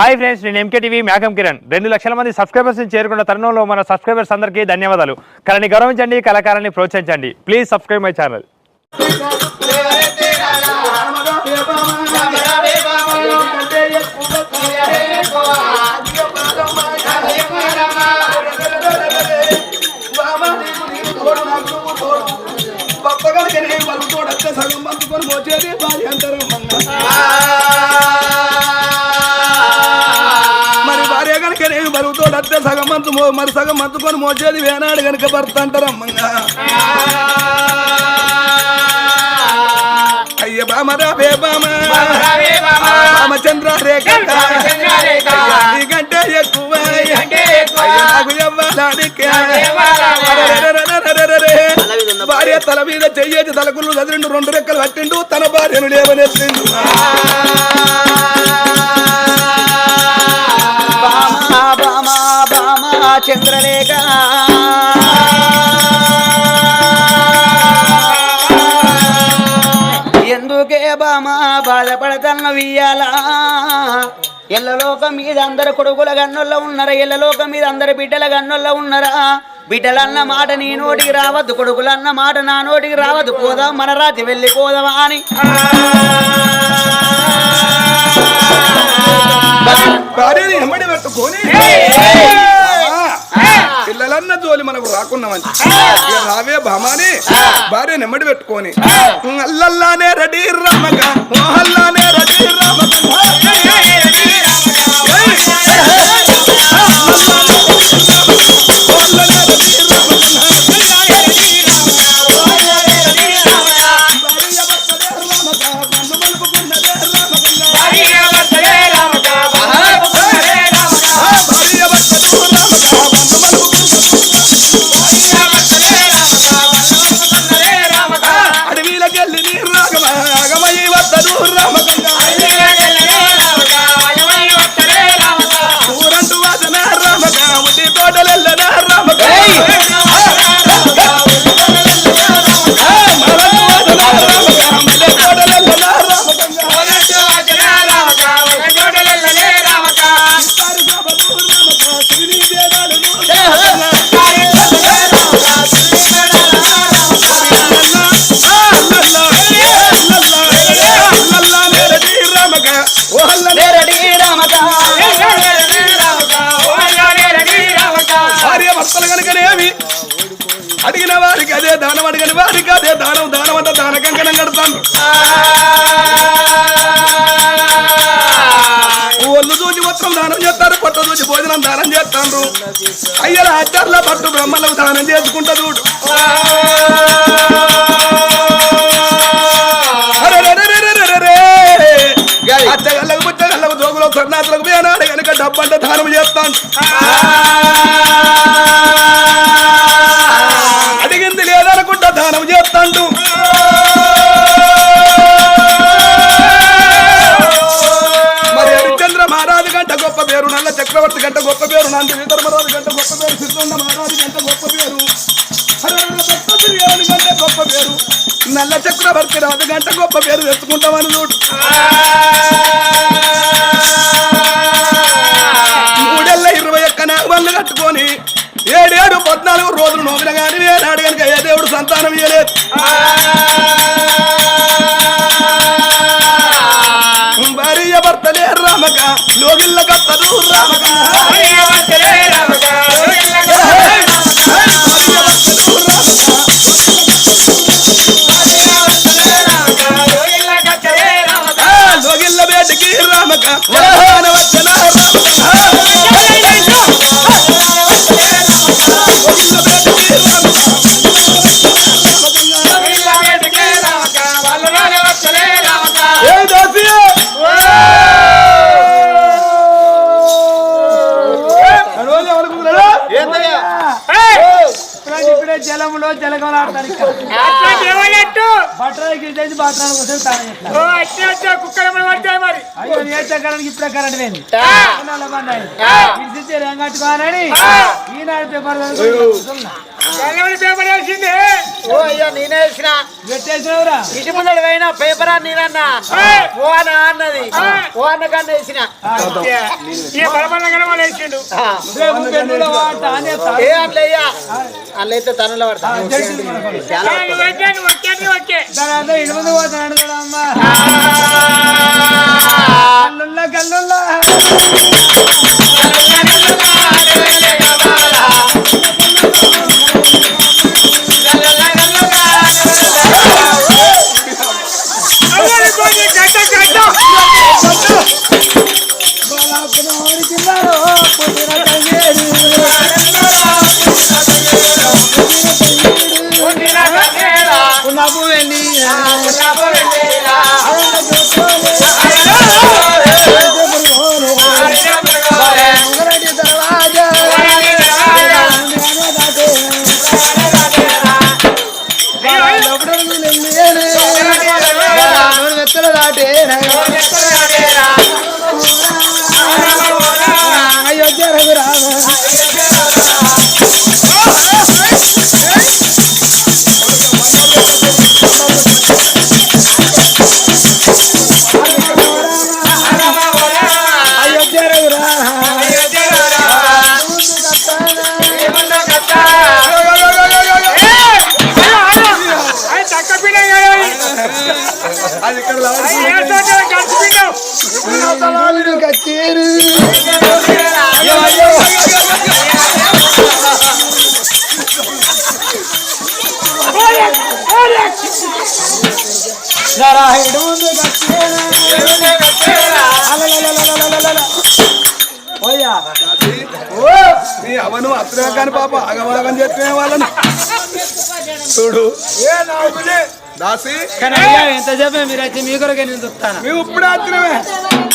Hi friends నేను MK TV మేఘం కిరణ్. రెండు లక్షల మంది సబ్స్క్రైబర్స్ చేరుకున్న తరుణంలో మన సబ్స్క్రైబర్స్ అందరికీ ధన్యవాదాలు. కళని గౌరవించండి కళాకారాన్ని ప్రోత్సహించండి. ప్లీజ్ సబ్స్క్రైబ్ మై ఛానల్ సగం వచ్చేది భార్య అంటారు కరువుతో అత్తే సగం మంతు మో మరి సగం అంతుకొని మోచేది వేనాడు కనుక భర్త అంటారమ్మంగా భార్య తల మీద చెయ్యేది తలకులు చదిరిండు రెండు రెక్కలు కట్టిండు తన భార్యను లేవనెత్తిండు. బాధపడతన్న వియ్యాలా ఎల్లలోకం మీద అందరు కొడుకుల గన్నొల్ల ఉన్నారా? ఎల్లలోకం మీద అందరు బిడ్డల గన్నొల్ల ఉన్నారా? బిడ్డలన్న మాట నీ నోటికి రావద్దు కొడుకులన్న మాట నా నోటికి రావద్దు. పోదాం మన రాత్రి వెళ్ళి పోదామా అని భార్యని ఎమ్మడి పెట్టుకొని పిల్లలన్న జోలి మనకు రాకున్నామని. రావే భామాని భార్య నెమ్మడి పెట్టుకొని. అల్లల్లానే రెడీ రామక మోహల్లానే రెడీ రామక అడిగిన వారికి అదే దానం అడిగిన వారికి అదే దానం దానం అంట దాన కంకణం కడతాను. ఒళ్ళు చూసి మొత్తం దానం చేస్తారు పొట్ట చూసి భోజనం దానం చేస్తారు. అయ్యల అచ్చర్ల పట్టు బ్రహ్మలకు దానం చేసుకుంటా చూడు. అచ్చగల్లకు పుచ్చగల్లకు జోగులో సన్నాసులకు వేనాడు కనుక డబ్బంటే దానం చేస్తాను. దానం చేస్తాండు. మరి హరిశ్చంద్ర మహారాజు గంట గొప్ప పేరు నల్ల చక్రవర్తి గంట గొప్ప పేరు నంది విధర్మరాజు గంట గొప్ప పేరు సిద్ధుండ మహారాజు గంట గొప్ప పేరు గంట గొప్ప పేరు నల్ల చక్రవర్తి రాజు గంట గొప్ప పేరు తెచ్చుకుంటామని చూడు. మూడేళ్ళ ఇరవై ఒక్క నాగవల్లు కట్టుకొని ఏడేడు పద్నాలుగు రోజులు నోమిన గాని వేనాడు కనుక సంతానం ఇయ్యలేదు. భార్య భర్తలే రామక లోగిళ్ళ కత్తరు రామక. లోగిళ్ళ రామక. వచ్చిన నేను విడిచి రంగట్టుకోనని ఈనాడు పేపర్ పేపర్ ఓ అయ్యో నేనే ఇటు ముందడు పేపర్ అన్న అన్నది. ఓ అన్న కన్నా వేసిన. వేసిండు. ఏ అట్లయ్యా అట్లయితే తనులో పడతాను అమ్మా. కల్లుల్లా కల్లుల్లా ఉన్నపు కచ్చేరు నారాయణుడు ముందు ఓయ్యా నీ అవను అత్రే కాని పాప అగవాగని చెప్పే వాళ్ళని. చూడు. దాసి కానీ అయ్యా ఎంత చెప్పే మీరు వచ్చి మీ కొరకే నేను చూస్తాను? మేము ఇప్పుడే వచ్చినవే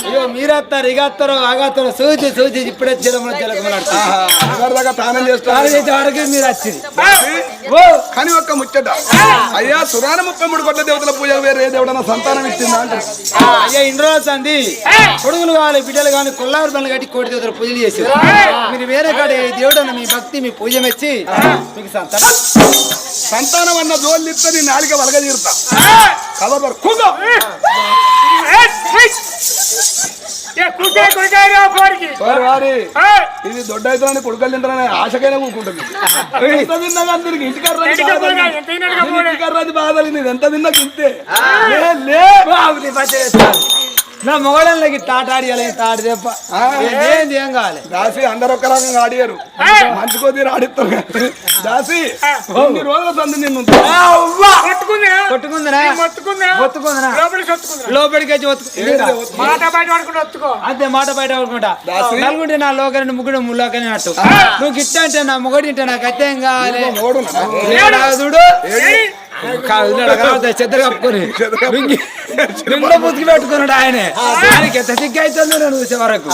అయ్యో మీరు వస్తారు ఇక వస్తారు ఆగస్తారు సూచి సూచి ఇప్పుడే జలములు జలకమలాడు దాకా తానం చేస్తారు చేసే వరకు మీరు వచ్చింది ఓ! కానీ ఒక్క ముచ్చట. అయ్యా సురాన ముప్పై మూడు కొట్ల దేవతల పూజ వేరే ఏ దేవుడన్నా సంతానం ఇచ్చిందా అంటే అయ్యా ఇన్ని రోజులు అంది కొడుకులు కావాలి బిడ్డలు కావాలి కొల్లారు బండ్లు కట్టి కోటి దేవతలు పూజలు చేసి మీరు వేరే కాడ ఏ దేవుడు అన్న మీ భక్తి మీ పూజ మెచ్చి మీకు సంతానం. సంతానం అన్న జోలు ఇస్తే నీ నాలిక వలగ తీరుతా వారి వారి ఇది దొడ్డ అవుతుందని కొడుకలు తింటారని ఆశకైనా కూకుంటుంది. ఎంత తిన్నాక అందరికి ఇంటికారు రాని బాధలు. ఎంత లే, పచ్చేస్తాను. నా మొగడంలోకి తాటాడి అలా తాడు తెప్ప. ఏంది ఏం కావాలి? దాసి అందరు ఒక రకంగా ఆడియారు మంచి కొద్ది ఆడిస్తారు కానీ. దాసి కొన్ని రోజుల సంది నిన్ను లోపలికి వచ్చి అంతే మాట బయట పడుకుంటా. దాసి. నలుగుంటే నా లోకని ముగ్గుడు ముల్లోకని అట్టు. నువ్వు గిట్ట అంటే నా మొగడి అంటే నాకు అత్యం కావాలి? చూడు చెద్దరు కప్పుకొని. పెట్టుకున్నాడు ఆయనే. ఆయనకి ఎంత సిగ్గు అవుతుందో నేను చూసే వరకు.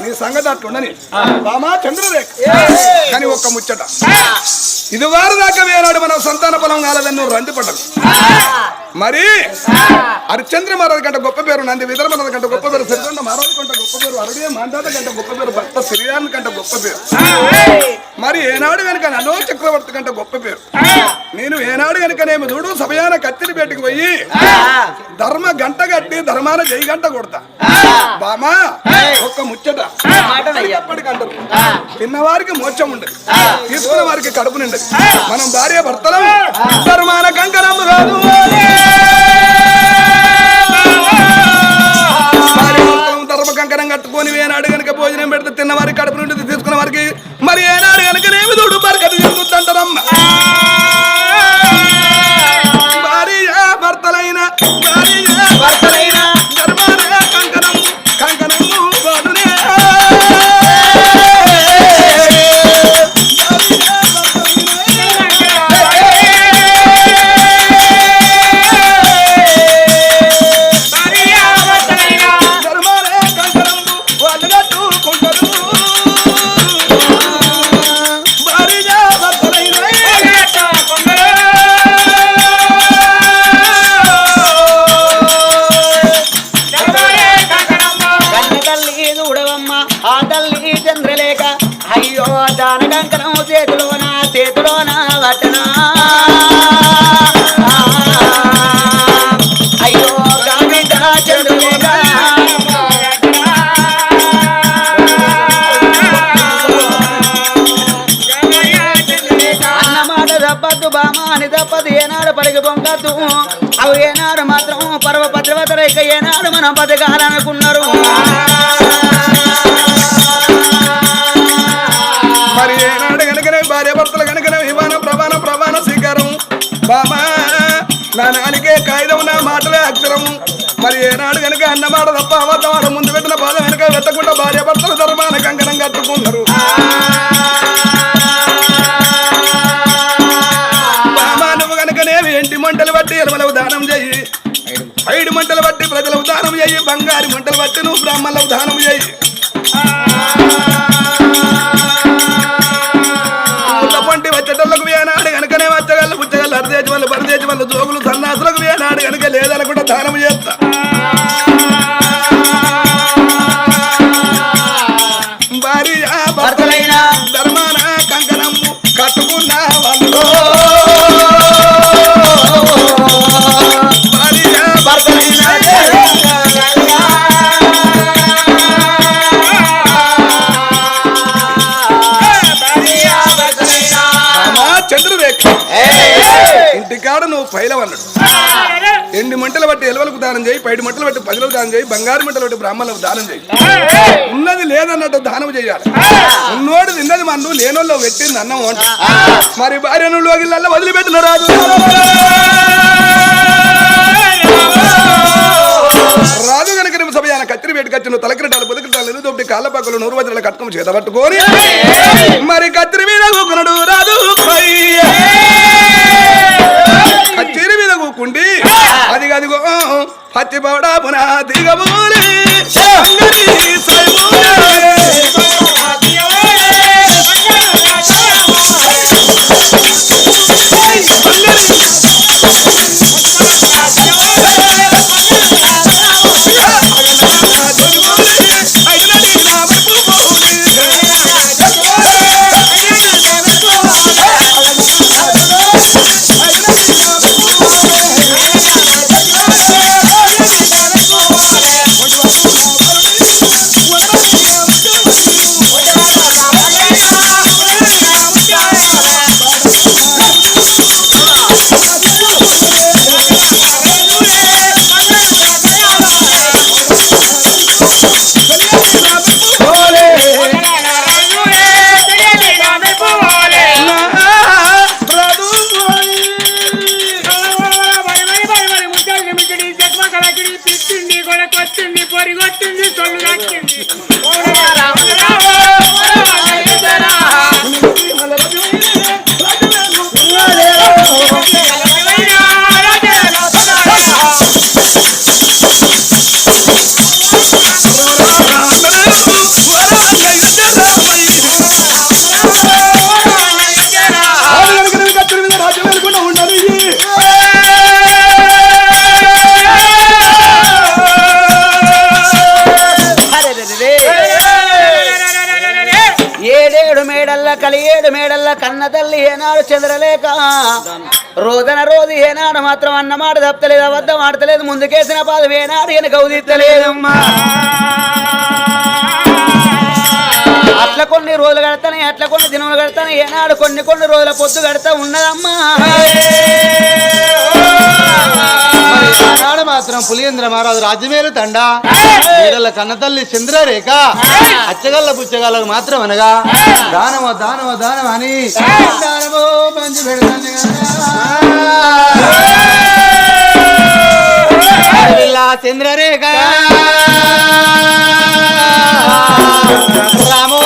నీ సంగతి అట్లుండని. రామా చంద్రరేఖ. కానీ ఒక్క ముచ్చట. ఇది వారి దాకా వేలాడు మనం సంతాన బలం కాలేదని నువ్వు రంది మరి హరిచంద్ర మహారాజు కంటే గొప్ప పేరు నంది విదర్భ కంటే గొప్ప పేరు సిరిదండ మహారాజు కంటే గొప్ప పేరు అరడే మాందాత కంటే గొప్ప పేరు భక్త శ్రీరామ్ కంటే గొప్ప పేరు. మరి ఏనాడు కనుక నలో చక్రవర్తి కంటే గొప్ప పేరు. నేను ఏనాడు కనుకనేమి చూడు సమయాన కత్తిని పెట్టుకు పోయి ధర్మ గంట కట్టి ధర్మాన జై గంట కొడతా. బామా ఒక్క ముచ్చట. ఎప్పటికంటారు తిన్నవారికి మోక్షం ఉండదు. తీసుకున్న వారికి కడుపు నిండదు. మనం భార్య భర్తలం. ధర్మాన కంకణము కాదు భార్య భర్తలం కంకణం కట్టుకొని ఏనాడు కనుక భోజనం పెడితే తిన్న వారికి కడుపు నుండి తీసుకున్న వారికి మరి ఏనాడు కనుకనేమి చూడు బరకత జరుగుతుంటారమ్మ అవి ఏనాడు మాత్రం పర్వ భద్రవత ఏనాడు మనం బతకాలనుకున్నారు. మరి ఏనాడు నా నానికే కాగితం నా మాటలే అక్షరం. మరి ఏనాడు కనుక అన్నమాట తప్ప అబద్ధమాట ముందు పెట్టిన బాధ వెనక పెట్టకుండా భార్య భర్తలు ధర్మాన కంకణం కట్టుకున్నారు నువ్వు గనుకనేవి ఎంటి మంటలు బట్టి ఎలమలకు దానం చెయ్యి ఐదు మంటలు బట్టి ప్రజలకు దానం చెయ్యి బంగారు మంటలు బట్టి నువ్వు బ్రాహ్మణులకు దానం చెయ్యి దానం చేస్తా. ధర్మాన కంకణము కట్టుకున్న వాళ్ళు చంద్రరేఖ. ఇంటికాడ నువ్వు పైలవన్నాడు. ఎండి మంటలు బట్టి ఎలవలకు దానం చేయి పైడి మంటలు బట్టి ప్రజలకు దానం చేయి బంగారు మంటలు బట్టి బ్రాహ్మణులకు దానం చేయి. ఉన్నది లేదన్నట్టు దానం చేయాలి. ఉన్నోడు తిన్నది మన్ను లేనోళ్ళు పెట్టింది అన్నం వంట. మరి భార్యను లోగిళ్ళల్లో వదిలిపెట్టిన రాజు. రాజు కనుక నువ్వు సమయాన కత్తిరి వేటు కత్తిను తలకిరటాలు బుదకిరటాలు ఎరుదొప్పటి కాళ్ళ పక్కలు నూరు వజ్రాల కట్కం చేత పట్టుకొని మరి కత్తిరి మీద కూకున్నాడు కత్తిరి మీద కూకుండి. అది అదిగో పచ్చి పౌడా పునా దిగబోలే. తల్లి ఏనాడు చంద్రలేక. రోజన రోజు ఏనాడు మాత్రం అన్నమాట తప్పలేదు అబద్ధం ఆడతలేదు ముందుకేసిన పాదం ఏనాడు వెనక ఉదిత్తలేదమ్మా అట్లా కొన్ని రోజులు గడతానే అట్లా కొన్ని దినములు కడతాను ఏనాడు కొన్ని కొన్ని రోజుల పొద్దు గడతా ఉన్నదమ్మా. ఆనాడు మాత్రం పులియంద్ర మహారాజు రాజమేలు తండా. వీరల కన్నతల్లి చంద్రరేఖ. అచ్చగల్ల పుచ్చగల్లకు మాత్రం అనగా దానవ దానవ దానవ అని. పంచి పెడతాను చంద్రరేఖ. రామో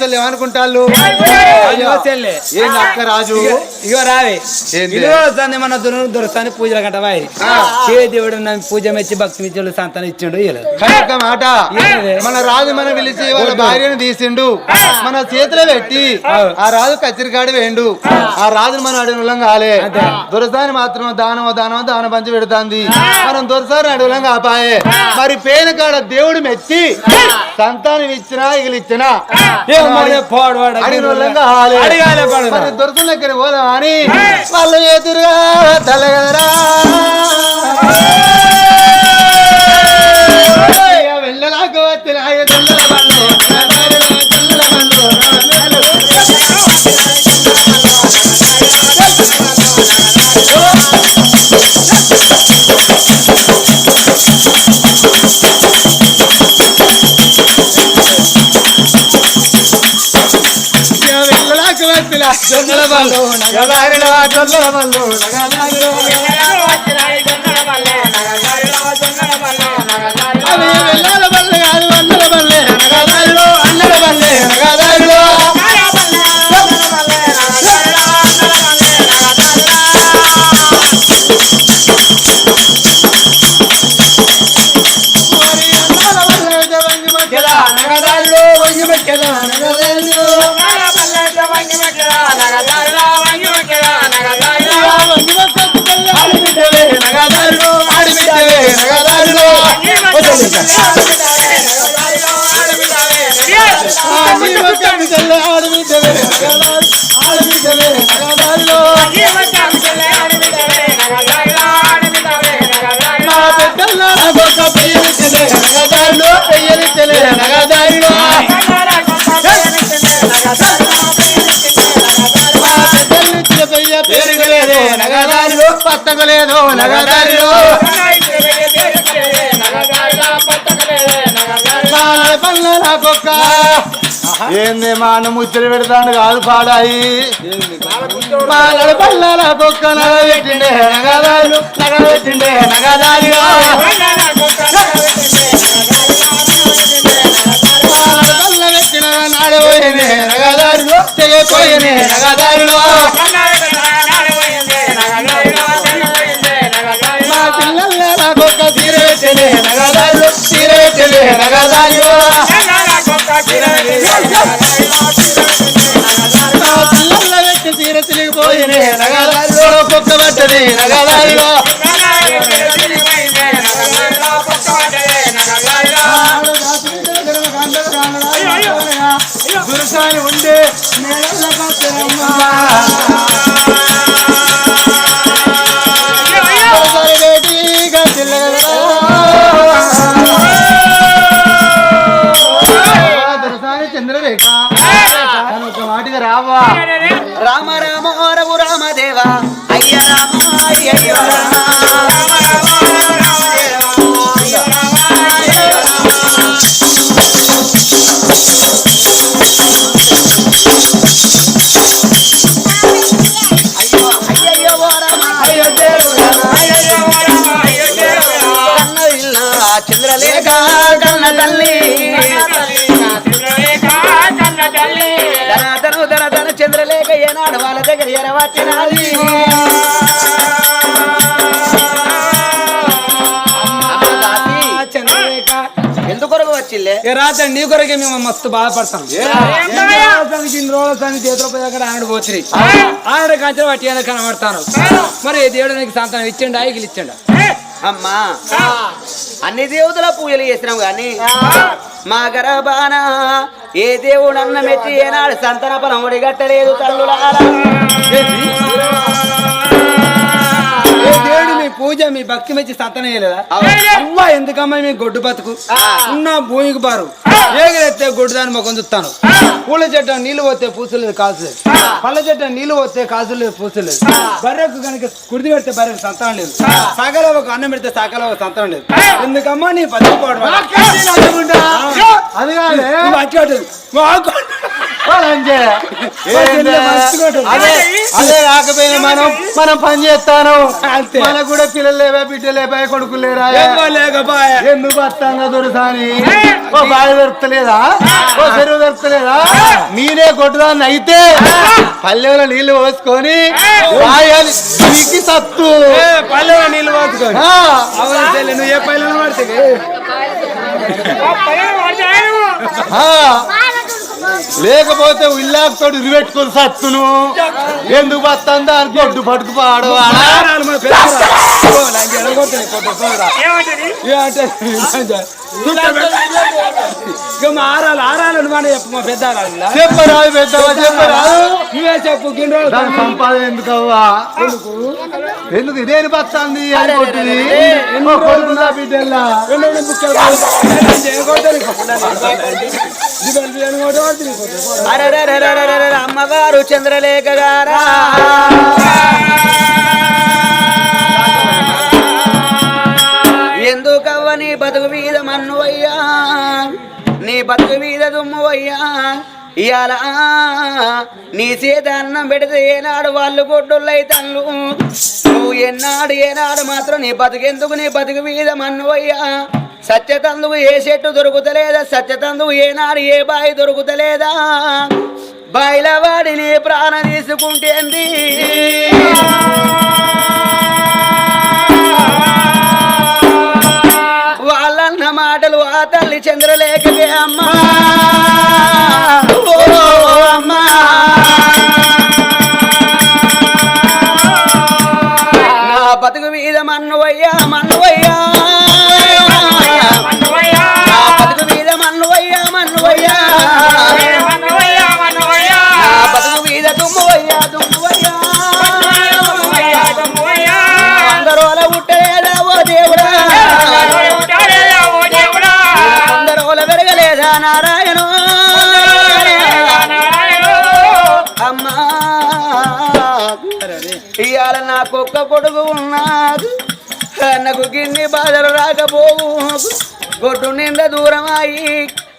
దాసలు ఏమనుకుంటాళ్ళు? ఏంది అక్క రాజు ఇగో రావే. ఏంది? ఇదిగో వస్తుంది మన దును దొరుకుతాను పూజలు కట్టవాయి ఏ దేవుడు నన్ను పూజ మెచ్చి భక్తి మెచ్చి సంతానం ఇచ్చిండు కానీ మాట? మన రాజు మన పిలిచి వాళ్ళ భార్యను తీసిండు. మన చేతిలో పెట్టి ఆ. రాజు కచ్చిరికాడి వేండు ఆ. రాజును మనం అడవులం కాలే. దొరసాని మాత్రం దానం దానం దానం పంచి పెడుతుంది. మనం దొరసాని అడవులం కాపాయే. మరి పేన కాడ దేవుడు మెచ్చి సంతానం ఇచ్చినా ఇగిలిచ్చినా ఏమోనే మరి దగ్గర పోదాం అని. వాళ్ళ ఎదురుగా తలగదరా. వెళ్ళలాగా వచ్చిన దొంగల వచ్చిన దొంగల బండ్లు, నగదారిలో దొంగల నగదారిలో నగదారిలో పెయ్యలిచ్చలే నగదారిలో. పల్ల నాకొక్క ఏంది మాన అన్న ముచ్చట పెడతాను కాదు పాడాయి. మాలడ పల్ల నాకొక్క నగబెట్టిండే నగదారు నగబెట్టిండే నగదారిలో మాలడ పల్ల పెట్టిన తీర తిరిగిపోయినే నగదారిలో కుక్క నగదారిలో గురుసాని ఉండే నేల కానీ రావా? రామ రామ రఘు అయ్య రామ అయ్య రామ. ఏనాడు వాళ్ళ దగ్గర ఎందుకొరకు వచ్చిల్లే? రాత్రి నీ కొరకే మేము మస్తు బాధపడతాం. ఇన్ని రోజులకి చేతిలో పోయి అక్కడ ఆవిడ పోతుంది ఆవిడ కంచెలు పట్టి కనబడతాను. మరి దేవుడు నీకు సంతానం ఇచ్చిండు ఆయికి ఇచ్చిండు? అమ్మా. అన్ని దేవతల పూజలు చేసినాం గాని మా గర్భాన ఏ దేవుడు అన్న మెచ్చి ఏనాడు సంతన పొలం ఒడిగట్టలేదు తల్లులారా. మీ పూజ మీ భక్తి మెచ్చి సంతానం చేయలేదా? అవ్వ ఎందుకమ్మా మీ గొడ్డు బతుకు? ఉన్న భూమికి బారు ఏగలెత్తే గొడ్డు దాని మొఖం చూస్తాను. పూల చెట్టు నీళ్ళు పోతే పూసలేదు కాసులేదు పళ్ళ చెట్టు నీళ్ళు పోతే కాసులేదు పూసలేదు. బర్రెకు కనుక కుడిది పెడితే బర్రెకు సంతానం లేదు. సగల ఒక అన్నం పెడితే సగల ఒక సంతానం లేదు. ఎందుకమ్మా నీ పద్ధతి అది కాదే అదే అదే కాకపోయినా మనం మనం పని చేస్తాను. అంతే. మనకు కూడా పిల్లలు లేవా బిడ్డలు లేవా కొడుకులు లేరా? లేకపోయా. ఎందుకు వస్తాంగా దొరసాని ఓ బావి దొరుకుతలేదా ఓ చెరువు దొరుకుతలేదా నేనే కొట్టుదాన్ని అయితే పల్లెలో నీళ్ళు పోసుకొని నీకి సత్తు. పల్లెలో అవును చెల్లి నువ్వు ఏ పల్లెలో పడితే. లేకపోతే ఉల్లాపుతోటి ఉరిపెట్టుకొని సత్తును. ఎందుకు వస్తుందా అని కొట్టు పట్టుకు పాడవాడా? ఆరాలు మన చెప్పు మా పెద్ద చెప్పరాదు చెప్పరాదు నువ్వే చెప్పు దాని సంపాదన ఎందుకు? అవ్వా ఎందుకు ఇదేని పచ్చింది అని కొట్టింది? కొడుకున్నా బిడ్డల్లా? అమ్మగారు చంద్రలేఖ గారా ఎందుకవ్వ నీ బతుకు మీద మన్నువయ్యా నీ బతుకు మీద దుమ్మువయ్యా ఇయాల నీ చేత అన్నం పెడితే ఏనాడు వాళ్ళు గొడ్డులైతన్లు నువ్వు ఎన్నాడు ఏనాడు మాత్రం నీ బతుకెందుకు నీ బతుకు మీద మన్నువయ్యా సత్యతందుకు ఏ చెట్టు దొరుకుతలేదా? సత్యతందుకు ఏనాడు ఏ బాయి దొరుకుతలేదా? బాయిల వాడిని ప్రాణ తీసుకుంటేంది. వాళ్ళన్న మాటలు ఆ తల్లి చంద్రలేఖకే అమ్మా. ఓ అమ్మా. నా బతుకు మీద మన్నువయ్యా ఇవాళ నాకు ఒక్క కొడుకు ఉన్నాడు నాకు గిన్ని బాధలు రాకపోవు గొడ్డు నిండా దూరం అయి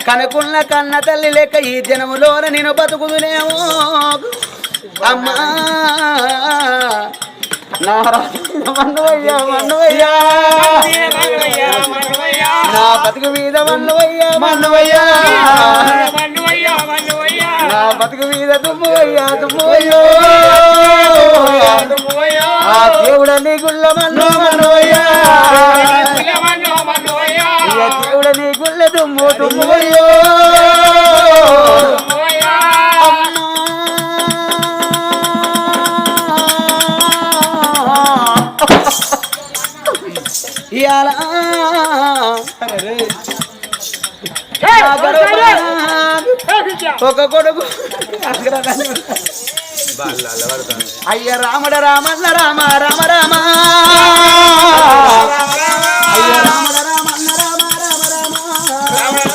కనుకున్న కన్న తల్లి లెక్క ఈ జనములోన నేను బతుకుదునేమో. అమ్మా. నా బతుకు మీద మన్నువయ్యా మన్నువయ్యా. నా బతుకు మీద దుమ్మువయ్యా దుమ్మువయ్యో. ఆ దేవుడ నీ గుళ్ళ మన్ను మన్నువయ్యా పిల్ల మన్ను, మన్నువయ్యా. ఇక దేవుడ నీ గుళ్ళ దుమ్ము దుమ్మువయ్యో ఒక కొడుకు. అయ్య రామడ రామన్న రామ రామ రామ. అయ్య